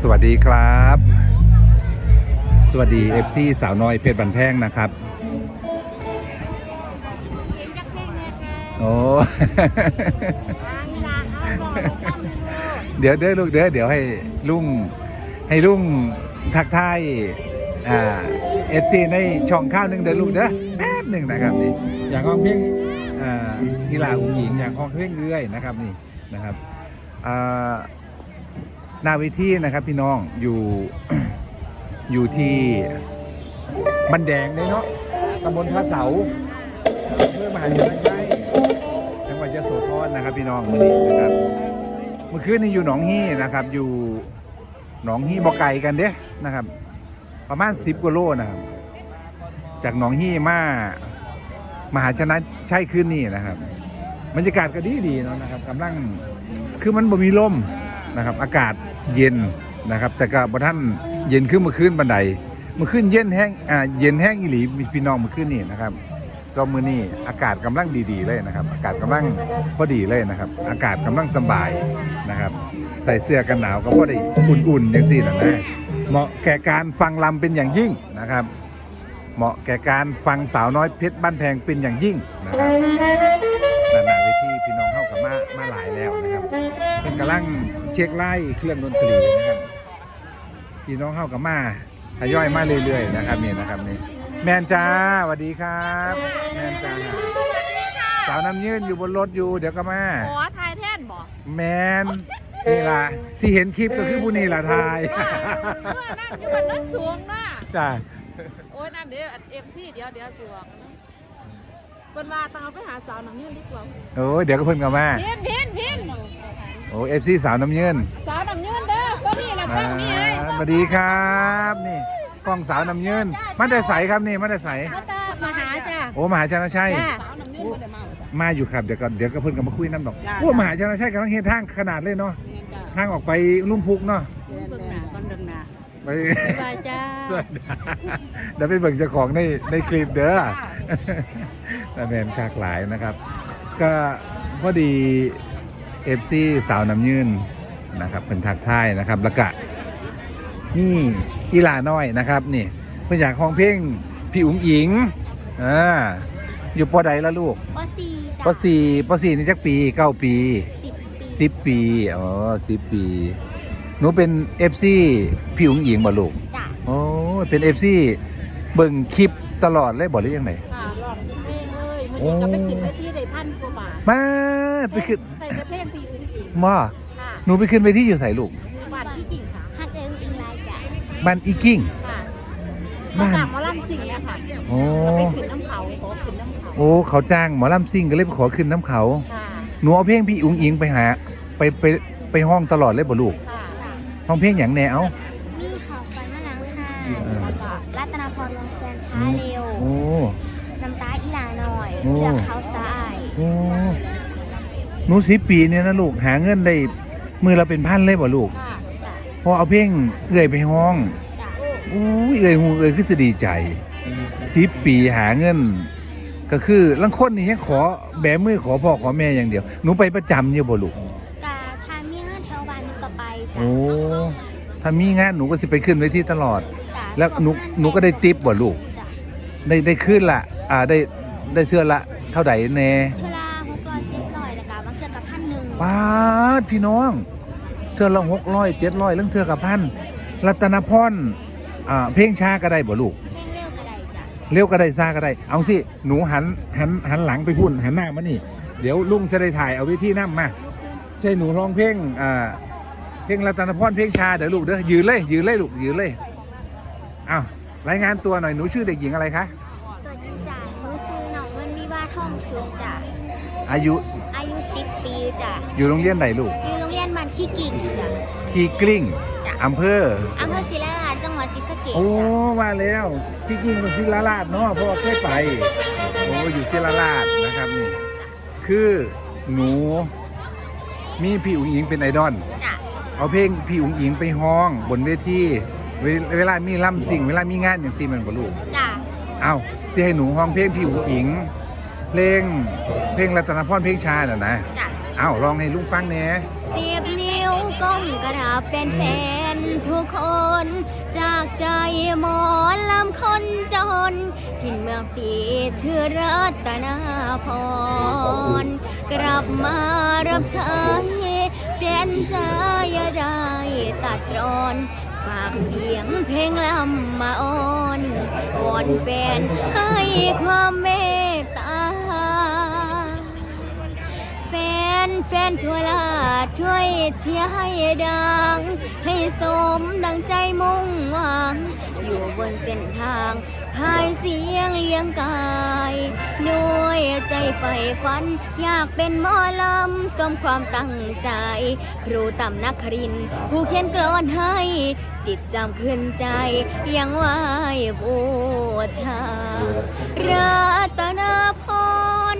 สวัสดีครับ สวัสดี FC สาวน้อยเพชรบันแพงนะครับ โอ้ เดี๋ยวเดี๋ยวลูกเดี๋ยวเดี๋ยวให้ลุงให้ลุงทักทายอ่า FC ในช่องข้าวหนึ่งเดี๋ยวลูกเด้อแป๊บหนึ่งนะครับนี่อยากห้องเพลงอ่ากีฬาอุ้งหญิงอยากห้องเพลงเรื่อยนะครับนี่นะครับอ่า นาเวทีนะครับพี่น้องอยู่อยู่ที่บันแดงเลยเนาะตำบลพระเสาอำเพื่อมหาชนชัยจังหวัดยโสธรนะครับ พี่น้องมือนี้นะครับ เมื่อคืนนี้อยู่หนองฮี่นะครับ อยู่หนองฮี่บ่อไกลกันเด้นะครับ ประมาณสิบกว่าโลนะครับ จากหนองฮี่มามหาชนะใช่คืนนี้นะครับบรรยากาศก็ดีดีเนาะนะครับกำลังคือมันบ่มีลม นะครับ อากาศเย็นนะครับ แต่ก็บ่ท่านเย็นขึ้นมื่อคืนบันไดมื่อคืนเย็นแห้งอ่าเย็นแห้งอีหลีมีพี่น้องมื่อคืนนี้นะครับจอมือนี้อากาศกำลังดีๆเลยนะครับ อากาศกำลังพอดีเลยนะครับ อากาศกำลังสบายนะครับ ใส่เสื้อกันหนาวก็พอด้อุ่นๆอย่างสี่นะนะเหมาะแก่การฟังลำเป็นอย่างยิ่งนะครับ เหมาะแก่การฟังสาวน้อยเพชรบ้านแพงเป็นอย่างยิ่งนะครับ มามาหลายแล้วนะครับเป็นกำลังเช็คไล่เครื่องดนตรีนะครับพี่น้องเข้ากับมาทยอยมาเรื่อยๆนะครับนี่นะครับนี่แมนจ้าสวัสดีครับ แมนจ้าสาวน้ำยืนอยู่บนรถอยู่เดี๋ยวก็มาหมอทายแท่นบอกแมนนี่ล่ะที่เห็นคลิปก็คือผู้นี่ล่ะทายเมื่อนั่นอยู่บนนั้นสูงน่ะจ้าโอ้ยนั่นเดี๋ยวเอฟซีเดี๋ยวเดี๋ยวสิวงนะ เป็นว่าต้องเอาไปหาสาวหนังยืนดีกว่าโอ้ยเดี๋ยวก็เพิ่นกับมาพินพินพินโอ้เอฟซีสาวน้ำยืนสาวหนังยืนเด้อก็นี่แหละกล้องนี่เลยอ่าสวัสดีครับนี่กล้องสาวน้ำยืนมันได้ใสครับนี่มันได้ใสมาตามาหาจ้ะโอ้มหาชนะชัยจ้าสาวหนังยืนมาได้มาจ้ะมาอยู่ครับเดี๋ยวก็เดี๋ยวก็เพิ่นกับมาคุยน้ำดอกจ้าโอ้มหาชนะชัยกำลังเฮ็ดทางขนาดเลยเนาะทางออกไปลุ่มพุกเนาะเบิ่งหน้าก่อนเบิ่งหน้าไปสบายจ้าเดี๋ยวไปเบิ่งเจ้าของในในคลิปเด้อ แต่แมนคากหลายนะครับ ก็พอดีเอฟซีสาวน้ำยืนนะครับเป็นทักทายนะครับแล้วก็นี่อีหลาน้อยนะครับนี่เพิ่นอยากห้องเพลงพี่อุ๋งอิงอ่าอยู่ปอใดแล้วลูกปสี่ปอสี่ปอสี่นี่จักปีเก้าปีสิบปีสิบปีอ๋อสิบปีหนูเป็นเอฟซีพี่อุ๋งอิงบ่ลูกจ้ะโอ้เป็นเอฟซีเบิ่งคลิปตลอดเลยบอกหรือยังไงค่ะหลอด เพลงเลยมันจะไปขึ้นไปที่ได้พันกว่าบาทมาไปขึ้นใส่แต่เพลงปีอื่นอีกมาค่ะหนูไปขึ้นไปที่อยู่ใส่ลูกบาทที่กิ่งค่ะฮักเอิงอิงไลน์จ้ะบ้านอีกิ้งค่ะบ้านกลับมาล่ำสิ่งเนี่ยค่ะโอ้เราไปขึ้นน้ำเขาขอขึ้นน้ำเขาโอ้เขาจ้างหมอลำซิ่งก็เลยไปขอขึ้นน้ำเขาค่ะหนูเอาเพลงพี่อุ๋งอิงไปหา ไปไปไปห้องตลอดเลยบ่ลูกค่ะห้องเพลงอย่างแนวมีของฟันมะนาวค่ะเออแล้วก็รัตนาพรวงแฟนช้าเร็วโอ้ น้ำตาอีหลาหน่อยโอ้ เลือกเขาสะอายโอ้หนูสิบปีเนี่ยนะลูกหาเงินได้มือเราเป็นพันเลยบ่ลูกค่ะจ้ะพอเอาเพลงเอื่อยไปห้องจ้ะอู้ยเอื่อยหูเอื่อยคือสดีใจสิบปีหาเงิน ก็คือลังคนนี่ยังขอแบมือขอพ่อขอแม่อย่างเดียวหนูไปประจำอยู่บ่ลูกกาทางมีเงินแถวบ้านหนูก็ไปจ้ะโอ้ถ้ามีงานหนูก็สิไปขึ้นไว้ที่ตลอด จ้ะแล้วหนูหนูก็ได้ติปบ่ลูกจ้ะ ได้ได้ขึ้นละอ่าได้ได้เทื่อละเท่าไหร่แน่เทอลาหกร้อยเจ็ดร้อยแล้วก็บางเทื่อกับพันหนึ่งป้าดพี่น้อง เทื่อละหกร้อยเจ็ดร้อยเรื่องเทื่อกับพันรัตนพรอ่าเพลงช้าก็ได้บ่ลูก เพลงเร็วก็ได้จ้ะเร็วก็ได้ซ่าก็ได้ เอาสิ หนูหันหันหันหลังไปพุ่นหันหน้ามานี่ เดี๋ยวลุงจะได้ถ่ายเอาวิธีนั่มาใช่หนูร้องเพลงอ่าเพลงรัตนพรเพลงชาเดี๋ยวลูกเด้อยืนเลยยืนเลยลูกยืนเลยอ้าว รายงานตัวหน่อยหนูชื่อเด็กหญิงอะไรคะสวัสดีจ้ะหนูซื้อหนองมันมีบ้าท่องสูงจ้ะอายุอายุสิบปีจ้ะอยู่โรงเรียนไหนลูกอยู่โรงเรียนมันขี้กิ่งจ้ะทีกลิ้งจ้ะอำเภออำเภอศิลาลาจังหวัดศรีสะเกษโอ้จ้ะมาแล้วพี่กิ้งกับศิลาลาดเนาะเพราะว่าเคยไปโอ้อยู่ศิลาลาดนะครับนี่คือหนูมีพี่อุ๋งอิงเป็นไอดอลจ้ะเอาเพลงพี่อุ๋งอิงไปห้องบนเวที เวเวลามีล่ำสิ่ง เวลามีงานอย่างซีมันบ่ลูกจ้ะเอาสิให้หนูห้องเพลงพี่อุ๋งอิง เพลงเพลงรัตนพรเพลงชาน่ะนะจ้ะเอาลองให้ลุงฟังแหน่สิบนิ้วก้มกราบแฟนๆทุกคน จากใจหมอลำคนจนหินเมืองสีชื่อรัตนาพร กลับมารับใช้แฟนใจอย่าได้ตัดรอน ฝากเสียงเพลงลำมาอ้อนวอนแฟนให้ความเมตตา แฟนแฟนทั่วลาช่วยเชียร์ให้ดัง ให้สมดังใจมุ่งหวัง อยู่บนเส้นทางพายเสียงเลี้ยงกายด้วยใจใฝ่ฝัน อยากเป็นหมอลำสมความตั้งใจ ครูต่ำนักคริน ผู้เขียนกลอนให้ จิตจำขึ้นใจ ยังไหวบูชารัตนาพร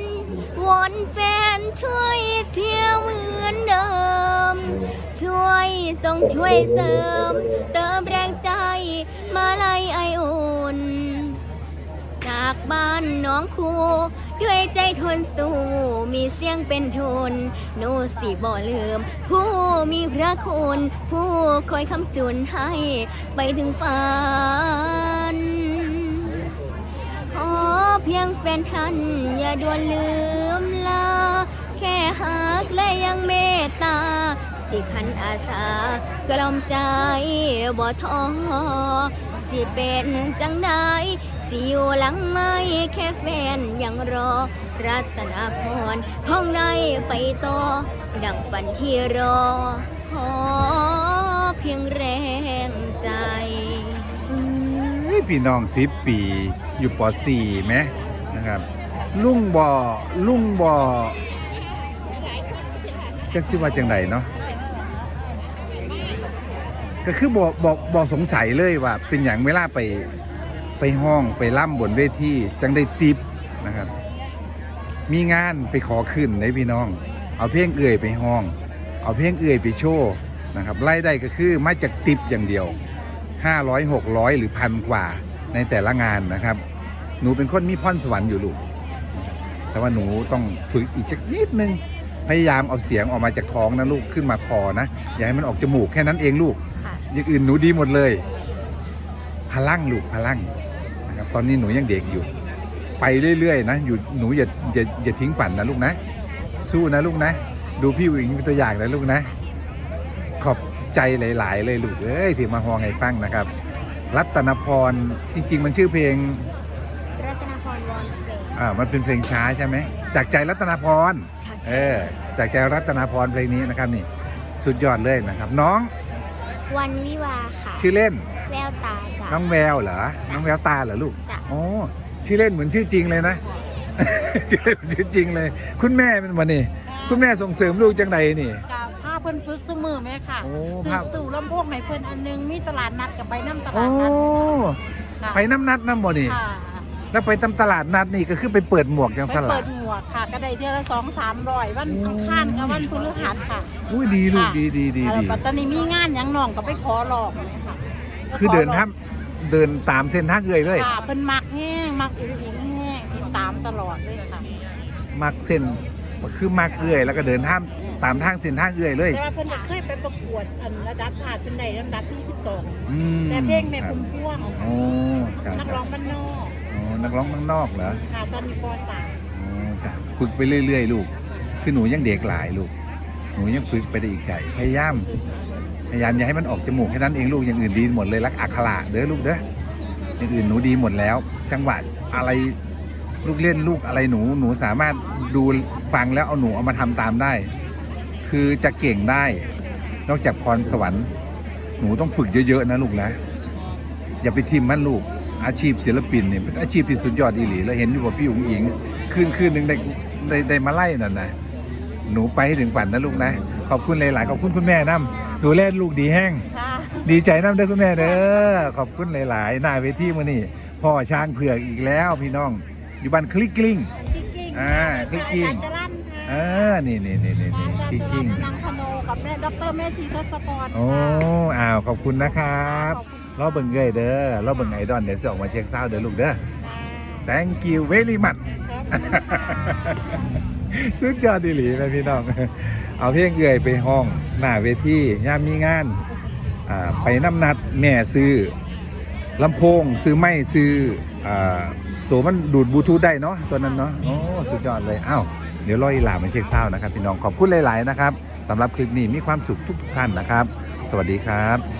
วอนแฟนช่วยเชียวเหมือนเดิม ช่วยส่งช่วยเสริม เติมแรงใจมาลัยไออุ่น จากบ้านน้องครูด้วยใจทนสู้มีเสียงเป็นทุนหนูสิบ่ลืม ผู้มีพระคุณ ผู้คอยคำจุนให้ ไปถึงฝันขอเพียงแฟนท่านอย่าด่วนลืมลา แค่หักและยังเมตตาสิขันอาสากล่อมใจบ่ท้อสิเป็นจังใด สิอยู่หลังไม่แค่แฟนยังรอ รัตนาพรของในไปต่อ ดังฝันที่รอขอเพียงแรงใจ เฮ้ยพี่น้องสิบปีอยู่ป .4 ไหมนะครับ ลุงบ่อลุงบ่อจะคิดว่าจังไดเนาะก็คือบอกบอกบอกสงสัยเลยว่าเป็นอย่างเวลาไป ไปห้องไปล่ำบนเวทีจังได้ติปนะครับ มีงานไปขอขึ้นในพี่น้อง เอาเพลงเอื่อยไปห้อง เอาเพลงเอื่อยไปโชว์นะครับไล่ได้ก็คือมาจากติปอย่างเดียว 500 600 หรือพันกว่าในแต่ละงานนะครับ หนูเป็นคนมีพรสวรรค์อยู่ลูกแต่ว่าหนูต้องฝึกอีกจักนิดนึงพยายามเอาเสียงออกมาจากท้องนะลูกขึ้นมาคอนะอย่าให้มันออกจมูกแค่นั้นเองลูกค่ะอย่างอื่นหนูดีหมดเลย พลังลูกพลัง นะครับตอนนี้หนูยังเด็กอยู่ ไปเรื่อยๆนะอยู่หนูอย่าอย่าอย่าทิ้งฝันนะลูกนะ สู้นะลูกนะ ดูพี่วิงเป็นตัวอย่างนะลูกนะ ขอบใจหลาย ๆ เลยลูกเอ้ยที่มาฮองไงฟังนะครับ รัตนพรจริง ๆ มันชื่อเพลงรัตนาพรวอนเฟรมอ่ามันเป็นเพลงช้าใช่ไหมจากใจรัตนพรเออจากใจรัตนพรเพลงนี้นะครับนี่สุดยอดเลยนะครับ น้องวันวิวาค่ะ ชื่อเล่นแววตา จ้ะน้องแววเหรอ น้องแววตาเหรอลูกจ้ะ อ๋อชื่อเล่นเหมือนชื่อจริงเลยนะ ชื่อเล่นเหมือนชื่อจริงเลย คุณแม่เป็นวันนี้ คุณแม่ส่งเสริมลูกจังใดนี่ กับผ้าเพิ่นฝึกสมือแม่ค่ะโอ้ซื้อภาพตู่ลำโพงให้เพิ่นอันหนึงมีตลาดนัดกับไปน้ำตโอ้ลาดนัดค่ะไปน้ำนัดน้ำบ่นี่ ค่ะแล้วไปตามตลาดนัดนี่ก็คือไปเปิดหมวกจังไปสลัเปิดด หมวกค่ะกระไดเทือละสองสามร้อยวันอังคารกับวันพฤหัสค่ะอุ้ยดีลูกค่ะดีดีดีแล้วดีปัตตานีมีงานหยังน้องก็ไปขอหลอกเลยค่ะคือเดินทับ เดินตามเส้นทางเอ่ยเลย ค่ะเพิ่นมักแห้งมักอุ้งอิงแห้งติดตามตลอดเลยค่ะมักเส้นคือมักเอ่ยแล้วก็เดินท่ามตามทางเส้นทางเอ่ยเลย แต่ว่าเพิ่นก็เคยไปประกวดอันระดับชาติเพิ่นได้ลำดับที่12อืมแต่เพลงแม่ครับพุ่มพวงโอ้ครับนักร้องบ้านนอกอ๋อนักร้องข้างนอกเหรอ ค่ะตอนนี้ป .3 อ๋อครับฝึกไปเรื่อย ๆ ลูก คือหนูยังเด็กหลายลูก หนูยังฝึกไปได้อีกไกลพยายาม พยายามอย่าให้มันออกจมูกแค่นั้นเองลูกอย่างอื่นดีหมดเลยรักอักขระเด้อลูกเด้ออย่างอื่นหนูดีหมดแล้ว จังหวะอะไรลูกเล่นลูกอะไรหนูหนูสามารถดูฟังแล้วเอาหนูเอามาทำตามได้ คือจะเก่งได้ นอกจากพรสวรรค์ หนูต้องฝึกเยอะๆนะลูกนะอย่าไปทิมมันลูกอาชีพศิลปินเนี่ยเป็นอาชีพที่สุดยอดอีหลีแล้วเห็นอยู่ว่าพี่อุ๋งอิงคืนคืนหนึ่งได้ได้ได้มาไล่นั่นนะ หนูไปให้ถึงฝันนะลูกนะ ขอบคุณหลายๆขอบคุณคุณแม่น้ำดูแลลูกดีแห้งค่ะดีใจน้ำเด้อคุณแม่เด้อขอบคุณหลายๆหน้าเวทีมื้อนี้พ่อช้างเผือกอีกแล้วพี่น้อง อยู่บ้านคลิกกลิ้งกิ๊กกิ้งอ่ากิ๊กกิ้งอาจารย์จรันเอค่ะอนี่นี่นี่นี่อานี่จารคลิย์กจกรัลิ้นงนังคโนกับแม่ดรแม่ชีทศพรโอ้ค่ะอ้าวขอบคุณนะครับขอบคุณรอเบิ่งเกยเด้อรอเบิ่งไอดอนเดี๋ยวสิออกมาเช็คเศร้าเด้อลูกเด้อค่ะ thank you very much ขอบคุณค่ะ สุดยอดดีหลีนะพี่น้อง เอาเพลงเอื่อยไปห้องหน้าเวทีย่ามมีงานไปน้ำนัดแม่ซื้อลำโพงซื้อไม้ซื้ออตัวมันดูดบลูทูธได้เนาะตัวนั้นเนาะโอ้สุดยอดเลยอ้าวเดี๋ยวรออีหลามาเช็คเศร้านะครับพี่น้องขอบคุณหลาย ๆ นะครับสำหรับคลิปนี้มีความสุขทุกๆท่านนะครับ สวัสดีครับ